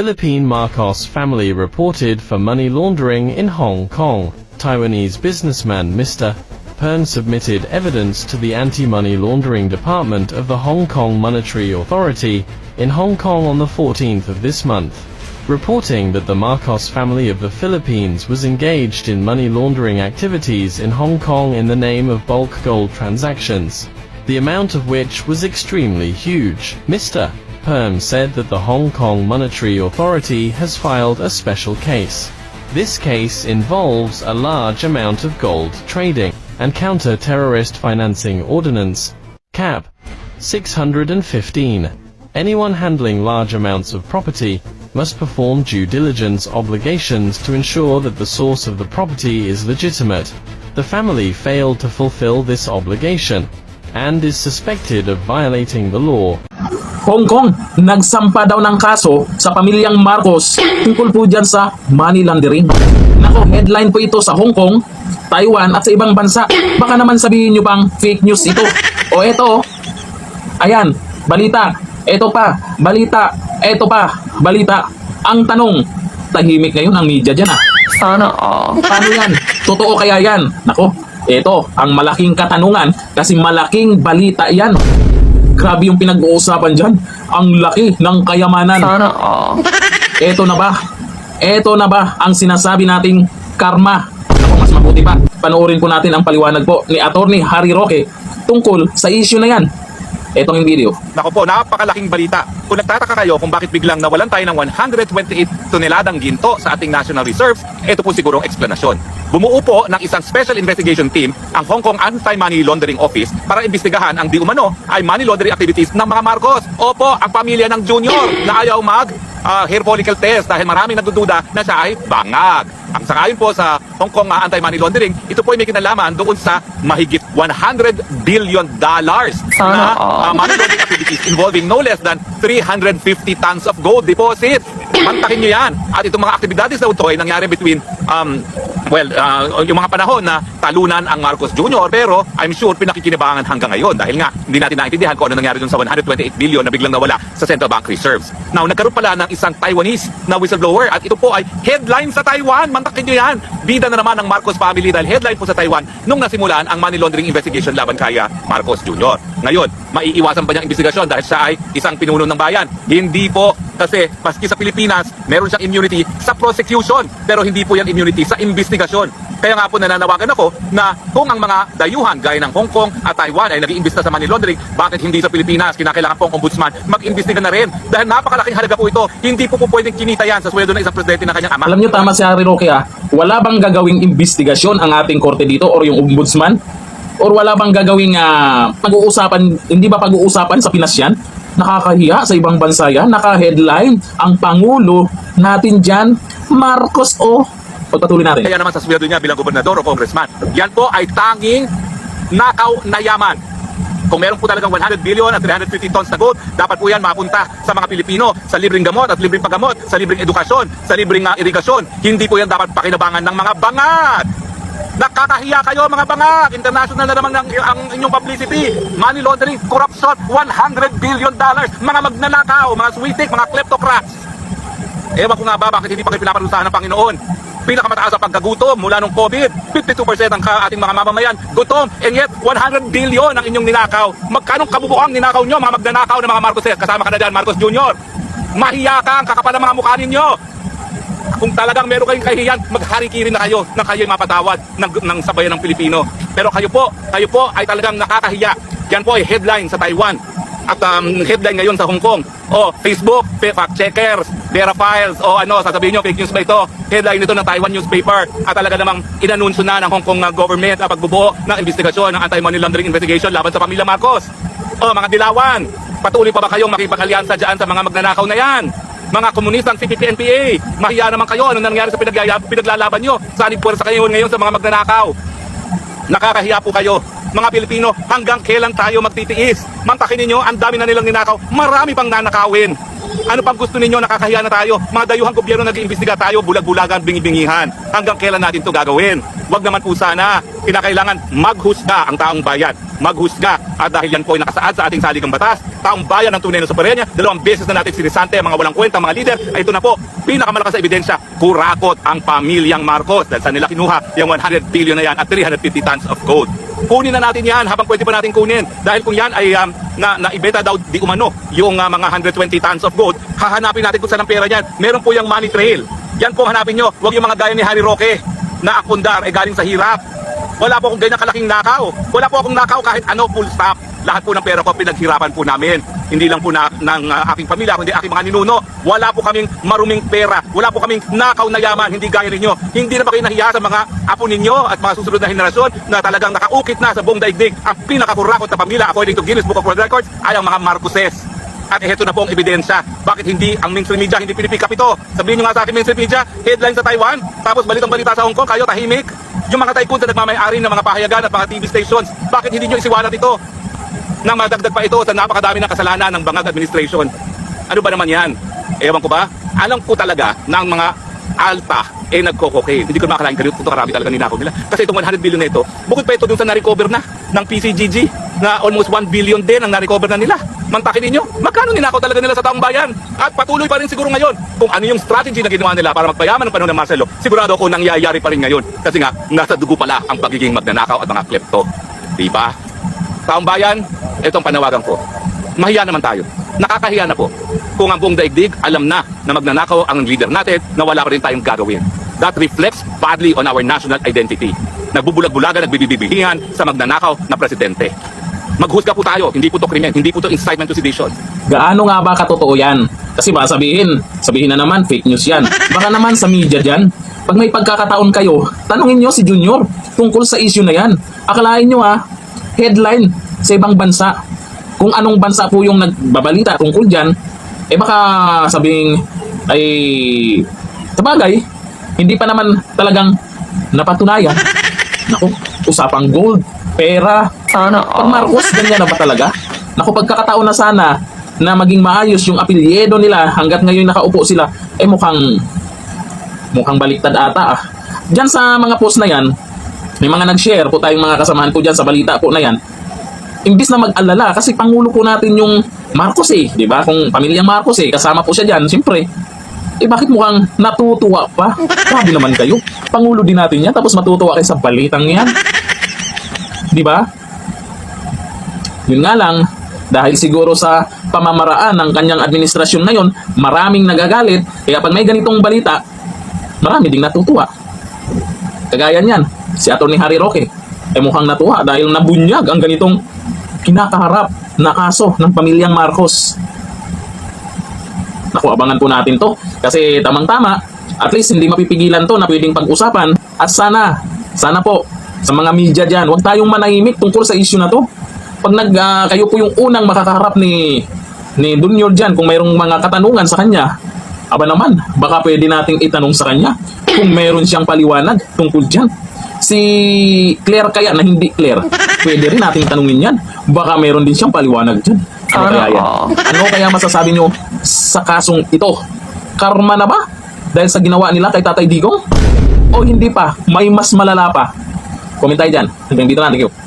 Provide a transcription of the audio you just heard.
Philippine Marcos family reported for money laundering in Hong Kong. Taiwanese businessman Mr. Pern submitted evidence to the Anti-Money Laundering Department of the Hong Kong Monetary Authority in Hong Kong on the 14th of this month, reporting that the Marcos family of the Philippines was engaged in money laundering activities in Hong Kong in the name of bulk gold transactions, the amount of which was extremely huge. Mr. Perm said that the Hong Kong Monetary Authority has filed a special case. This case involves a large amount of gold trading and counter-terrorist financing ordinance, CAP 615. Anyone handling large amounts of property must perform due diligence obligations to ensure that the source of the property is legitimate. The family failed to fulfill this obligation and is suspected of violating the law. Hong Kong, nagsampa daw ng kaso sa pamilyang Marcos tungkol po dyan sa money laundering. Nako, headline po ito sa Hong Kong, Taiwan at sa ibang bansa. Baka naman sabihin nyo pang fake news ito. O eto, ayan, balita. Eto pa, balita. Eto pa, balita. Ang tanong, tahimik ngayon ang media dyan ah. Sana all. Paano yan? Totoo kaya yan? Nako, eto, ang malaking katanungan kasi malaking balita yan. Grabe yung pinag-uusapan dyan. Ang laki ng kayamanan. Sana all. Eto na ba? Eto na ba ang sinasabi nating karma? Ako mas mabuti pa. Panoorin po natin ang paliwanag po ni Attorney Harry Roque tungkol sa issue na yan. Yung video. Naku po, napakalaking balita. Kung nagtataka kayo kung bakit biglang nawalan tayo ng 128 toneladang ginto sa ating National Reserves, ito po siguro ang eksplanasyon. Bumuo po ng isang Special Investigation Team ang Hong Kong Anti-Money Laundering Office para imbestigahan ang di umano ay money laundering activities ng mga Marcos. Opo, ang pamilya ng Junior na ayaw mag ah, hair follicle test dahil maraming nagdududa na siya ay bangag. Ang sangayon po sa Hong Kong ah, anti-money laundering, ito po ay may kinalaman doon sa mahigit 100 billion dollars na uh, money laundering activities involving no less than 350 tons of gold deposit. Mantakin nyo yan. At itong mga aktibidades na ito ay nangyari between, um, well, uh, yung mga panahon na talunan ang Marcos Jr. Pero I'm sure pinakikinabangan hanggang ngayon dahil nga hindi natin naintindihan kung ano nangyari dun sa 128 billion na biglang nawala sa Central Bank Reserves. Now, nagkaroon pala ng isang Taiwanese na whistleblower at ito po ay headline sa Taiwan. Mantakin nyo yan. Bida na naman ng Marcos family dahil headline po sa Taiwan nung nasimulan ang money laundering investigation laban kaya Marcos Jr. Ngayon, maiiwasan pa niyang investigasyon dahil siya ay isang pinuno ng bayan. Hindi po kasi maski sa Pilipinas, meron siyang immunity sa prosecution pero hindi po yan immunity sa investigasyon. Kaya nga po nananawagan ako na kung ang mga dayuhan gaya ng Hong Kong at Taiwan ay nag-iimbesta sa money laundering, bakit hindi sa Pilipinas? Kinakailangan po ang ombudsman mag-imbestiga na rin. Dahil napakalaking halaga po ito, hindi po po pwedeng kinita yan sa sweldo ng isang presidente ng kanyang ama. Alam nyo tama si Harry Roque ah, wala bang gagawing investigasyon ang ating korte dito or yung ombudsman? Or wala bang gagawing ah, pag-uusapan, hindi ba pag-uusapan sa Pinas yan? Nakakahiya sa ibang bansa yan, naka-headline ang Pangulo natin dyan, Marcos O. Pagpatuloy natin. Kaya naman sa sweldo niya bilang gobernador o congressman. Yan po ay tanging nakaw na yaman. Kung meron po talagang 100 billion at 350 tons na gold, dapat po yan mapunta sa mga Pilipino sa libreng gamot at libreng paggamot, sa libreng edukasyon, sa libreng uh, irigasyon. Hindi po yan dapat pakinabangan ng mga bangat. Nakakahiya kayo mga bangag. International na naman ang, ang inyong publicity. Money laundering, corruption, 100 billion dollars. Mga magnanakaw, mga switik, mga kleptocrats. Ewan ko nga ba bakit hindi pa kayo pinaparusahan ng Panginoon. Pinakamataas ang pagkagutom mula nung COVID. 52% ang ating mga mamamayan gutom. And yet, 100 billion ang inyong ninakaw. Magkano kabubuang ninakaw nyo, mga magnanakaw ng mga Marcoses? Kasama ka na dyan, Marcos Jr. Mahiya ka ang kakapal ng mga mukha ninyo. Kung talagang meron kayong kahihiyan, magharikirin na kayo nang kayo'y mapatawad ng, ng sabayan ng Pilipino. Pero kayo po, kayo po ay talagang nakakahiya. Yan po ay headline sa Taiwan at um, headline ngayon sa Hong Kong. O, Facebook, fa- fact checkers, Vera Files, o ano, sasabihin nyo, fake news ba ito? Headline nito ng Taiwan newspaper at talaga namang inanunsyo na ng Hong Kong government ang pagbubuo ng investigasyon ng anti-money laundering investigation laban sa pamilya Marcos. O, mga dilawan, patuloy pa ba kayong makipag-alyansa dyan sa mga magnanakaw na yan? Mga komunistang CPP-NPA, mahiya naman kayo, ano nangyari sa pinagyayab, pinaglalaban nyo? Saan puwersa kayo ngayon sa mga magnanakaw? Nakakahiya po kayo. Mga Pilipino, hanggang kailan tayo magtitiis? Mantakin ninyo, ang dami na nilang ninakaw. Marami pang nanakawin. Ano pang gusto ninyo? Nakakahiya na tayo. Mga dayuhang gobyerno nag-iimbestiga tayo, bulag-bulagan, bingi-bingihan. Hanggang kailan natin to gagawin? Wag naman po sana. Kinakailangan maghusga ang taong bayan. Maghusga. At dahil yan po ay nakasaad sa ating saligang batas, taong bayan ng tunay na soberenya, dalawang beses na natin sinisante ang mga walang kwenta, mga leader, ay ito na po, pinakamalakas na ebidensya, kurakot ang pamilyang Marcos dahil sa nila kinuha yung 100 billion na yan at 350 tons of gold. Kunin na natin yan habang pwede pa natin kunin. Dahil kung yan ay um, na, naibenta daw di umano yung uh, mga 120 tons of gold, hahanapin natin kung saan ang pera niyan. Meron po yung money trail. Yan po hanapin nyo. Huwag yung mga gaya ni Harry Roque na akundar ay galing sa hirap. Wala po akong ganyan kalaking nakaw. Wala po akong nakaw kahit ano, full stop. Lahat po ng pera ko pinaghirapan po namin. Hindi lang po na, ng uh, aking pamilya, kundi aking mga ninuno. Wala po kaming maruming pera. Wala po kaming nakaw na yaman. Hindi gaya ninyo. Hindi na ba kayo nahiya sa mga apo ninyo at mga susunod na henerasyon na talagang nakaukit na sa buong daigdig. Ang pinakakurakot na pamilya according to Guinness Book of World Records ay ang mga Marcoses. At ito na po ang ebidensya. Bakit hindi ang mainstream media hindi pinipick up ito? Sabihin nyo nga sa akin mainstream media, headline sa Taiwan, tapos balitang balita sa Hong Kong, kayo tahimik. Yung mga tycoon na nagmamayari ng mga pahayagan at mga TV stations, bakit hindi nyo isiwalat ito? Nang madagdag pa ito sa napakadami ng kasalanan ng bangag administration. Ano ba naman yan? Ewan ko ba? Alam ko talaga ng mga alta eh nagko-cocaine. Hindi ko makakalain kayo kung karami talaga ninakaw nila. Kasi itong 100 billion na ito, bukod pa ito dun sa na-recover na ng PCGG na almost 1 billion din ang na-recover na nila. Mantakin ninyo, magkano ninakaw talaga nila sa taong bayan? At patuloy pa rin siguro ngayon kung ano yung strategy na ginawa nila para magpayaman ng panahon ng Marcelo. Sigurado ako nangyayari pa rin ngayon. Kasi nga, nasa dugo pala ang pagiging magnanakaw at mga klepto. Diba? Taong bayan, itong panawagan ko. Mahiya naman tayo. Nakakahiya na po. Kung ang buong daigdig, alam na na magnanakaw ang leader natin na wala pa rin tayong gagawin. That reflects badly on our national identity. Nagbubulag-bulagan, nagbibibihihan sa magnanakaw na presidente. Maghusga po tayo, hindi po to krimen, hindi po to incitement to sedition. Gaano nga ba katotoo yan? Kasi ba sabihin, sabihin na naman fake news yan. Baka naman sa media dyan. Pag may pagkakataon kayo, tanungin nyo si Junior tungkol sa issue na yan. Akalain nyo ha, headline sa ibang bansa. Kung anong bansa po yung nagbabalita tungkol dyan, eh baka sabing ay sabagay, hindi pa naman talagang napatunayan. Naku, usapang gold, pera, Sana pag Marcos, ganyan na ba talaga? Naku, pagkakataon na sana na maging maayos yung apelyedo nila hanggat ngayon nakaupo sila, eh mukhang mukhang baliktad ata ah. Diyan sa mga post na yan, may mga nag-share po tayong mga kasamahan ko dyan sa balita po na yan. Imbis na mag-alala, kasi pangulo po natin yung Marcos eh, di ba? Kung pamilyang Marcos eh, kasama po siya dyan, siyempre. Eh bakit mukhang natutuwa pa? Grabe naman kayo. Pangulo din natin yan, tapos matutuwa kayo sa balitang yan. Di ba? Yun nga lang, dahil siguro sa pamamaraan ng kanyang administrasyon ngayon, maraming nagagalit, kaya pag may ganitong balita, marami ding natutuwa. Kagaya niyan, si Atty. Harry Roque, ay mukhang natuwa dahil nabunyag ang ganitong kinakaharap na kaso ng pamilyang Marcos. Naku, abangan po natin to kasi tamang-tama, at least hindi mapipigilan to na pwedeng pag-usapan at sana, sana po, sa mga media dyan, huwag tayong manahimik tungkol sa issue na to. Pag nag, ah, kayo po yung unang makakaharap ni ni Junior dyan kung mayroong mga katanungan sa kanya, aba naman, baka pwede nating itanong sa kanya kung mayroon siyang paliwanag tungkol dyan. Si Claire kaya na hindi Claire, pwede rin nating tanungin yan. Baka mayroon din siyang paliwanag dyan. Ano kaya yan? Ano kaya masasabi nyo sa kasong ito? Karma na ba? Dahil sa ginawa nila kay Tatay Digong? O hindi pa? May mas malala pa? Comment tayo dyan. Hanggang dito na. Thank you.